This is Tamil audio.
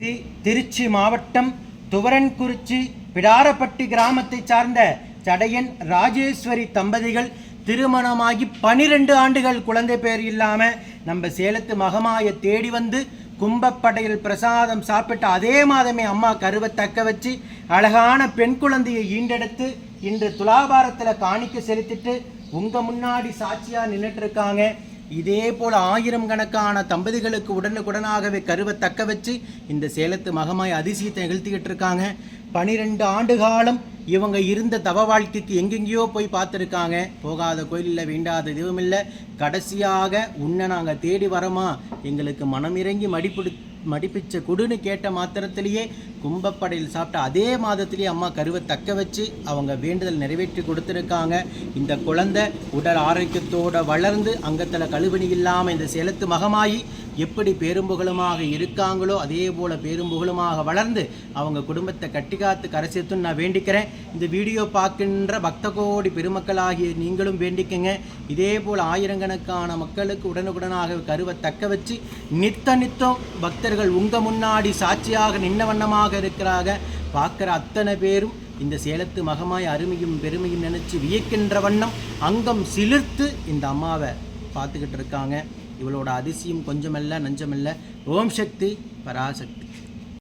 தி- திருச்சி மாவட்டம் துவரன்குறிச்சி பிடாரப்பட்டி கிராமத்தைச் சார்ந்த சடையன் ராஜேஸ்வரி தம்பதிகள் திருமணமாகி பனிரெண்டு ஆண்டுகள் குழந்தை பேர் இல்லாம நம்ம சேலத்து மகமாயை தேடி வந்து கும்பப்படையில் பிரசாதம் சாப்பிட்டு அதே மாதமே அம்மா கருவை தக்க வச்சு அழகான பெண் குழந்தையை ஈண்டெடுத்து இன்று துலாபாரத்துல காணிக்க செலுத்திட்டு உங்க முன்னாடி சாட்சியா நின்னுட்டு இருக்காங்க. இதே போல ஆயிரம் கணக்கான தம்பதிகளுக்கு உடனுக்குடனாகவே கருவை தக்க வச்சு இந்த சேலத்து மகமாய் அதிசயத்தை நிகழ்த்திக்கிட்டு இருக்காங்க. பனிரெண்டு ஆண்டு காலம் இவங்க இருந்த தவ வாழ்க்கைக்கு எங்கெங்கேயோ போய் பார்த்துருக்காங்க. போகாத கோயிலில் வேண்டாத இதுவும் இல்லை கடைசியாக உன்னை நாங்கள் தேடி வரோமா? எங்களுக்கு மனமிறங்கி மடிப்பிடி மடிப்பிச்ச கொடுன்னு கேட்ட மாத்திரத்திலேயே கும்பப்படையில் சாப்பிட்ட அதே மாதத்திலேயே அம்மா கருவை தக்க வச்சு அவங்க வேண்டுதல் நிறைவேற்றி கொடுத்துருக்காங்க. இந்த குழந்தை உடல் ஆரோக்கியத்தோட வளர்ந்து அங்கத்தில் கழுவணி இல்லாமல் இந்த சேலத்து மகமாயி எப்படி பேரும்புகழுமாக இருக்காங்களோ அதே போல பேரும்புகழுமாக வளர்ந்து அவங்க குடும்பத்தை கட்டிக்காத்து கரை சேர்த்துன்னு நான் வேண்டிக்கிறேன். இந்த வீடியோ பார்க்கின்ற பக்த கோடி பெருமக்களாகிய நீங்களும் வேண்டிக்கங்க. இதே போல் ஆயிரக்கணக்கான மக்களுக்கு உடனுக்குடனாக கருவை தக்க வச்சு நித்த நித்தம் பக்தர்கள் உங்க முன்னாடி சாட்சியாக நின்ன வண்ணமாக இருக்கிறாங்க பார்க்குற அத்தனை பேரும் இந்த சேலத்து மகமாய் அருமையும் பெருமையும் நினைச்சு வியக்கின்ற வண்ணம் அங்கம் சிலிர்த்து இந்த அம்மாவை பார்த்துக்கிட்டு இருக்காங்க. இவளோட அதிசயம் கொஞ்சமல்ல நஞ்சமல்ல. ஓம் சக்தி பராசக்தி